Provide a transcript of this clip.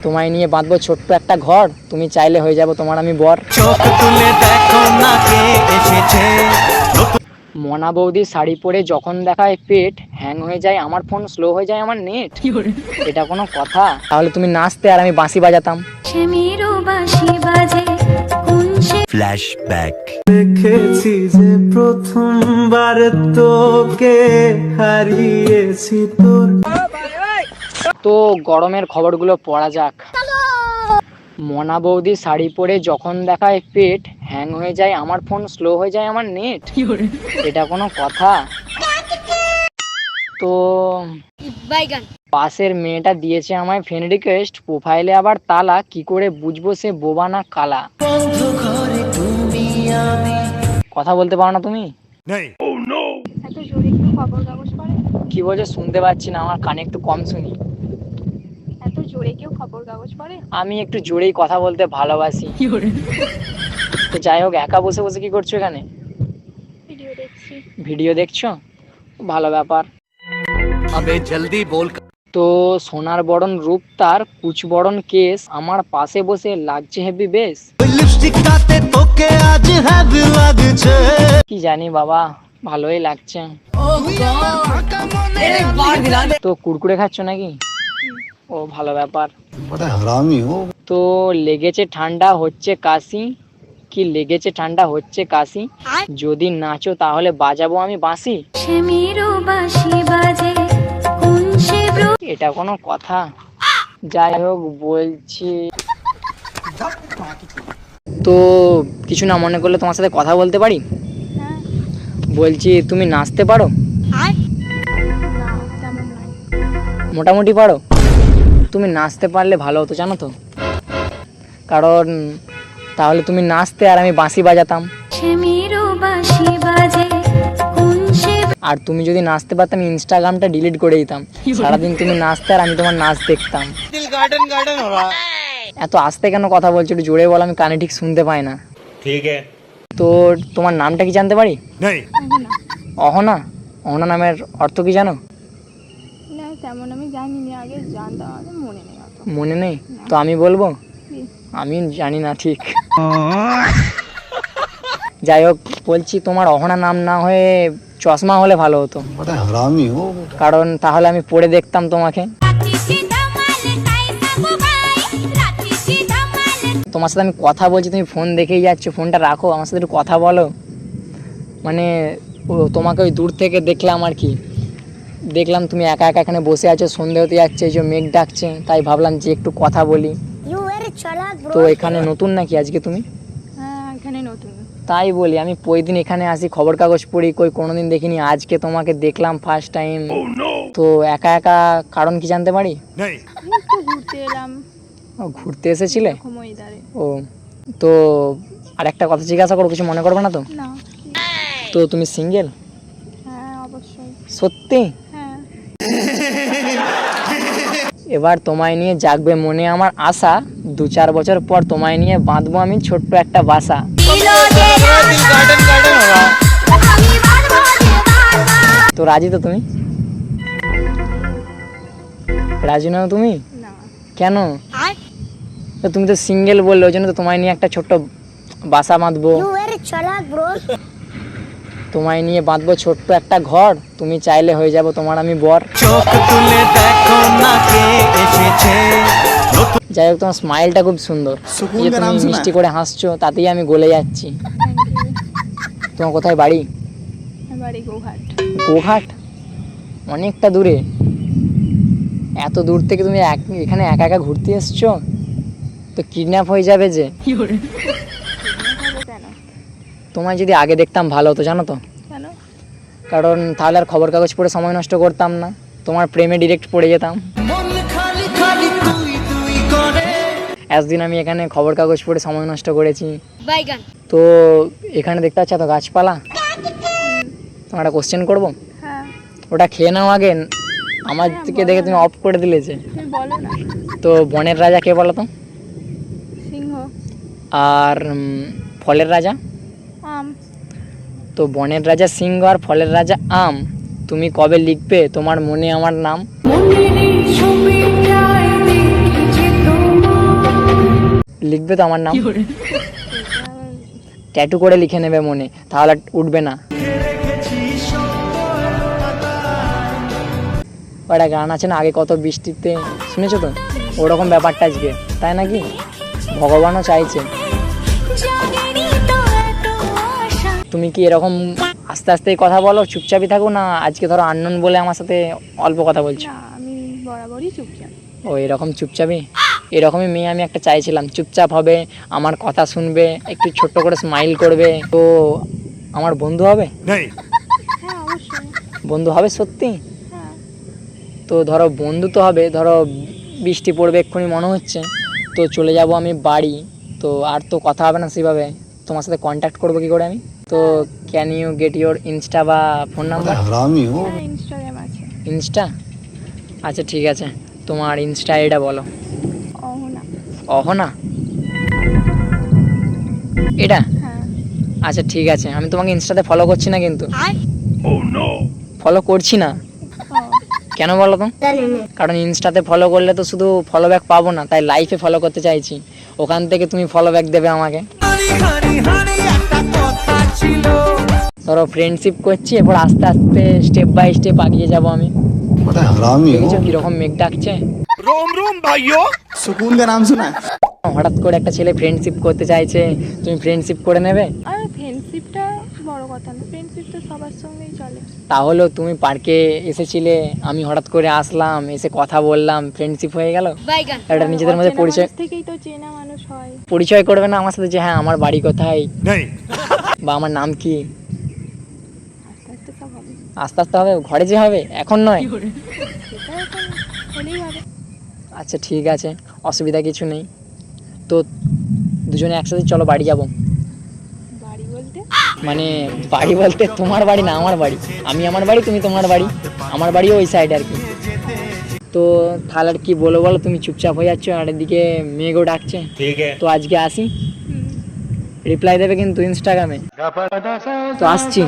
তোমায় নিয়ে বাঁধবো ছোট্ট একটা ঘর তুমি চাইলে হয়ে যাব তোমার আমি বর। চোখ তুলে দেখো না কে এসেছে মনা বৌদি শাড়ি পরে যখন দেখায় পেট হ্যাং হয়ে যায় আমার ফোন স্লো হয়ে যায় আমার নেট এটা কোনো কথা? তাহলে তুমি নাচতে আর আমি বাঁশি বাজাতাম। ফ্ল্যাশব্যাক দেখেছি যে প্রথমবার তোকে হারিয়েছি তোর তো গরমের খবরগুলো পড়া যাক। মনা বৌদি শাড়ি পরে যখন দেখায় পেট হ্যাং হয়ে যায় আমার ফোন স্লো হয়ে যায় আমার নেট এটা কোনো কথা? তো পাশের মেয়েটা দিয়েছে আমায় ফ্রেন্ড রিকোয়েস্ট প্রোফাইলে আবার তালা কি করে বুঝব সে বোবা না কালা? কথা বলতে পারো না তুমি? কি বলছো শুনতে পাচ্ছি না আমার কানে একটু কম শুনি। জোরে কেউ খবর কাগজ পড়ে? আমি একটু জোরেই কথা বলতে ভালোবাসি। তো যাই হোক একা বসে বসে কি করছ এখানে? ভিডিও দেখছি। ভিডিও দেখছ? ভালো ব্যাপার। আবে জলদি বল তো সোনার বরণ রূপ তার কুচ বরণ কেস আমার পাশে বসে লাগছে হেভি বেশ লিপস্টিকটাতে তোকে আজ হ্যাভি লাগছে। কি জানি বাবা ভালোই লাগছে। তো কুরকুরে খাচ্ছ নাকি? ও ভালো ব্যাপার। তো লেগেছে ঠান্ডা হচ্ছে কাশি? কি লেগেছে ঠান্ডা হচ্ছে কাশি? যদি নাচো তাহলে বাজাবো আমি বাঁশি? এটা কোনো কথা? যাই হোক বলছি। তো কিছু না মনে করলে তোমার সাথে কথা বলতে পারি? বলছি তুমি নাচতে পারো? মোটামুটি পারো? তুমি নাচতে পারলে ভালো হতো জানো তো? কারণ তাহলে তুমি নাচতে আর আমি বাঁশি বাজাতাম। আর তুমি যদি নাচতে পারতাম ইনস্টাগ্রামটা ডিলিট করে দিতাম। সারাদিন তুমি নাচতে আর আমি তোমার নাচ দেখতাম। এত আস্তে কেন কথা বলছো? একটু জোরে বলো আমি কানে ঠিক শুনতে পাই না। ঠিক তো তোমার নামটা কি জানতে পারি? অহনা? অহনা নামের অর্থ কি জানো? তেমন আমি জানিনি আগে জানতাম আগে মনে নেই মনে নেই? তো আমি বলব? আমি জানি না ঠিক। যাই হোক বলছি তোমার অহনা নাম না হয়ে চশমা হলে ভালো হতো। কারণ তাহলে আমি পড়ে দেখতাম তোমাকে। তোমার সাথে আমি কথা বলছি তুমি ফোন দেখেই যাচ্ছ। ফোনটা রাখো আমার সাথে একটু কথা বলো। মানে তোমাকে ওই দূর থেকে দেখলাম আর কি। দেখলাম তুমি একা একা এখানে বসে আছো সন্ধে হতে যাচ্ছে এই যে মেঘ ডাকছে তাই ভাবলাম যে একটু কথা বলি। তো এখানে নতুন নাকি আজকে তুমি? হ্যাঁ এখানে নতুন। তাই বলি আমি প্রতিদিন এখানে আসি খবর কাগজ পড়ি কই কোনোদিন দেখিনি আজকে তোমাকে দেখলাম ফার্স্ট টাইম তো একা একা কারণ কি জানতে পারি? ঘুরতে এলাম। ও, ঘুরতে এসেছিলে? ও তো আর একটা কথা জিজ্ঞাসা করো কিছু মনে করবে না তো? তো তুমি সিঙ্গেল হ্যাঁ অবশ্যই। সত্যি হ্যাঁ এবার তোমায় নিয়ে জাগবে মনে আমার আশা। দু চার বছর পর তোমায় নিয়ে বাঁধবো আমি ছোট্ট একটা বাসা। তো রাজি তো তুমি? রাজি নাও তুমি? কেন? তো তুমি তো সিঙ্গেল বললে ওই জন্য তো তোমায় নিয়ে একটা ছোট্ট বাসা বাঁধবো। তোমায় নিয়ে বাঁধবো ছোট্ট একটা ঘর। তুমি চাইলে হয়ে যাব তোমার আমি বর। চোখ তুলে দেখো যাই হোক তোমার স্মাইলটা খুব সুন্দর। তুমি মিষ্টি করে হাসছো তাতেই আমি গলে যাচ্ছি। তোমার কোথায় বাড়ি? বাড়ি গৌহাট গোঘাট? অনেকটা দূরে। এত দূর থেকে তুমি এক- এখানে একা একা ঘুরতে এসছো? তো কিডন্যাপ হয়ে যাবে যে। তোমায় যদি আগে দেখতাম ভালো হতো জানো তো? কারণ তাহলে আর খবর কাগজ পড়ে সময় নষ্ট করতাম না। তোমার প্রেমে ডিরেক্ট পড়ে যেতাম। একদিন আমি এখানে খবর কাগজ পড়ে সময় নষ্ট করেছি। তো এখানে দেখতে পাচ্ছ তো গাছপালা। তোমার একটা কোশ্চেন করব? হ্যাঁ। ওটা খেয়ে নাও আগে। আমার দিকে দেখে তুমি অফ করে দিলে যে। তুমি বলো না। তো বনের রাজা কে বলো তো? সিংহ। আর ফলের রাজা? আম। তো বনের রাজা সিংহ আর ফলের রাজা আম। তুমি কবে লিখবে? তোমার মনে আমার নাম? লিখবে তো আমার নাম। ট্যাটু করে? লিখে নেবে মনে তাহলে আর উঠবে না। একটা গান আছে না আগে কত বৃষ্টিতে শুনেছো তো? ওরকম ব্যাপারটা আজকে তাই নাকি? ভগবানও চাইছে। তুমি কি এরকম আস্তে আস্তে কথা বলো চুপচাপই থাকো না? আজকে ধরো আননোন বলে আমার সাথে অল্প কথা বলছো। আমি বরাবরই চুপচাপ। ও এরকম চুপচাপই? এরকমই মেয়ে আমি একটা চাইছিলাম। চুপচাপ হবে আমার কথা শুনবে একটু ছোট্ট করে স্মাইল করবে। তো আমার বন্ধু হবে? বন্ধু হবে সত্যি? তো ধরো বন্ধু তো হবে ধরো বৃষ্টি পড়বে এক্ষুনি মনে হচ্ছে। তো চলে যাব আমি বাড়ি। তো আর তো কথা হবে না সেভাবে। তোমার সাথে কন্ট্যাক্ট করব কি করে আমি? তো can you get your insta বা ফোন নাম্বার ইনস্টা আচ্ছা ঠিক আছে। তোমার ইনস্টা এটা বলো। অহনা? এটা? হ্যাঁ। আচ্ছা ঠিক আছে। আমি তোমাকে ইনস্টাতে ফলো করছি না কিন্তু। ফলো করছি না? কেন বলো তো? কারণ ইনস্টাতে ফলো করলে তো শুধু ফলো ব্যাক পাবো না তাই লাইফে ফলো করতে চাইছি। ওখান থেকে তুমি ফলো ব্যাক দেবে আমাকে। ধরো ফ্রেন্ডশিপ করছি এরপর আস্তে আস্তে স্টেপ বাই স্টেপ আগিয়ে যাব আমি। बड़ा हरामी हो দেখেছো কিরকম মেঘ ডাকছে रोम रोम भाइयों सुकून का नाम सुना है হঠাৎ করে একটা ছেলে ফ্রেন্ডশিপ করতে চাইছে তুমি ফ্রেন্ডশিপ করে নেবে আর ফ্রেন্ডশিপটা বড় কথা না ফ্রেন্ডশিপ তো সবার সঙ্গেই চলে তাহলেও তুমি পার্কে এসেছিলে আমি হঠাৎ করে আসলাম এসে কথা বললাম ফ্রেন্ডশিপ হয়ে গেল একটা নিজেদের মধ্যে অচেনা পরিচয় মানুষ থেকেই তো চেনা মানুষ হয় পরিচয় করবে না আমার সাথে যে হ্যাঁ আমার বাড়ি কোথায় नहीं বা আমার নাম কি আস্তে আস্তে হবে ঘরে যে হবে এখন নয়। আচ্ছা ঠিক আছে অসুবিধা কিছু নেই। তো দুজনে একসাথে চলো বাড়ি যাব। মানে বাড়ি বলতে তোমার বাড়ি না আমার বাড়ি? আমি আমার বাড়ি তুমি তোমার বাড়ি। আমার বাড়িও ওই সাইড আর কি। তো তাহলে আর কি বলো বলো তুমি চুপচাপ হয়ে যাচ্ছ আর এদিকে মেঘও ডাকছে। তো আজকে আসি। রিপ্লাই দেবে কিন্তু ইনস্টাগ্রামে তো আসছি।